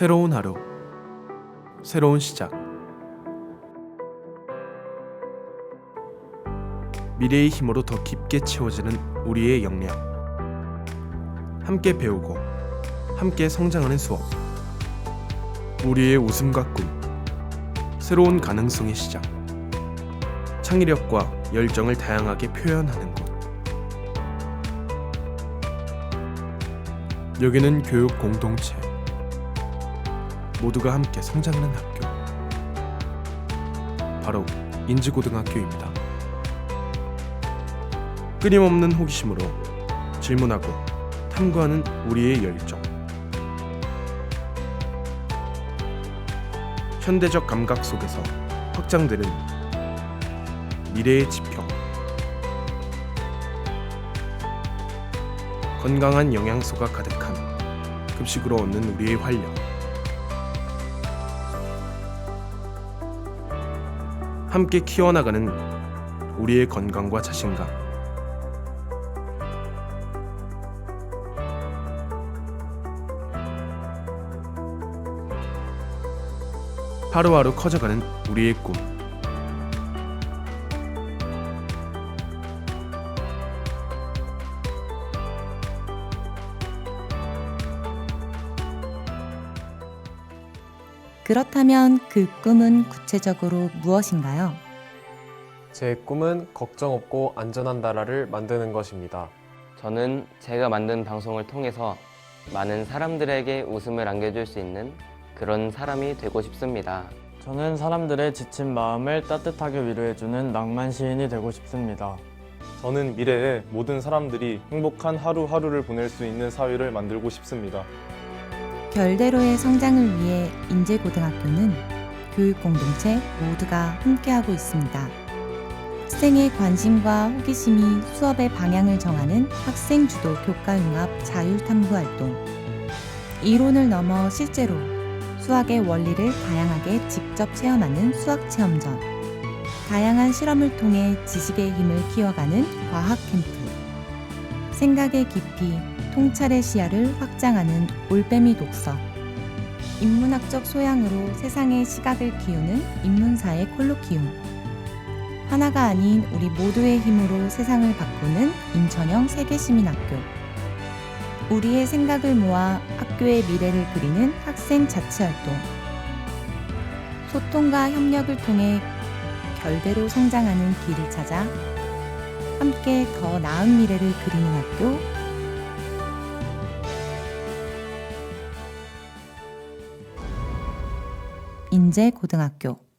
새로운 하루, 새로운 시작. 미래의 힘으로 더 깊게 채워지는 우리의 역량. 함께 배우고, 함께 성장하는 수업. 우리의 웃음과 꿈. 새로운 가능성의 시작. 창의력과 열정을 다양하게 표현하는 곳. 여기는 교육 공동체. 모두가 함께 성장하는 학교. 바로 인지고등학교입니다. 끊임없는 호기심으로 질문하고 탐구하는 우리의 열정. 현대적 감각 속에서 확장되는 미래의 지평. 건강한 영양소가 가득한 급식으로 얻는 우리의 활력. 함께 키워나가는 우리의 건강과 자신감. 하루하루 커져가는 우리의 꿈. 그렇다면 그 꿈은 구체적으로 무엇인가요? 제 꿈은 걱정 없고 안전한 나라를 만드는 것입니다. 저는 제가 만든 방송을 통해서 많은 사람들에게 웃음을 안겨줄 수 있는 그런 사람이 되고 싶습니다. 저는 사람들의 지친 마음을 따뜻하게 위로해주는 낭만 시인이 되고 싶습니다. 저는 미래에 모든 사람들이 행복한 하루하루를 보낼 수 있는 사회를 만들고 싶습니다. 별대로의 성장을 위해 인제고등학교는 교육 공동체 모두가 함께하고 있습니다. 학생의 관심과 호기심이 수업의 방향을 정하는 학생 주도 교과융합 자율탐구 활동. 이론을 넘어 실제로 수학의 원리를 다양하게 직접 체험하는 수학체험전. 다양한 실험을 통해 지식의 힘을 키워가는 과학 캠프. 생각의 깊이, 통찰의 시야를 확장하는 올빼미 독서. 인문학적 소양으로 세상의 시각을 키우는 인문사의 콜로키움. 하나가 아닌 우리 모두의 힘으로 세상을 바꾸는 인천형 세계시민학교. 우리의 생각을 모아 학교의 미래를 그리는 학생 자치활동. 소통과 협력을 통해 결대로 성장하는 길을 찾아 함께 더 나은 미래를 그리는 학교 인제 고등학교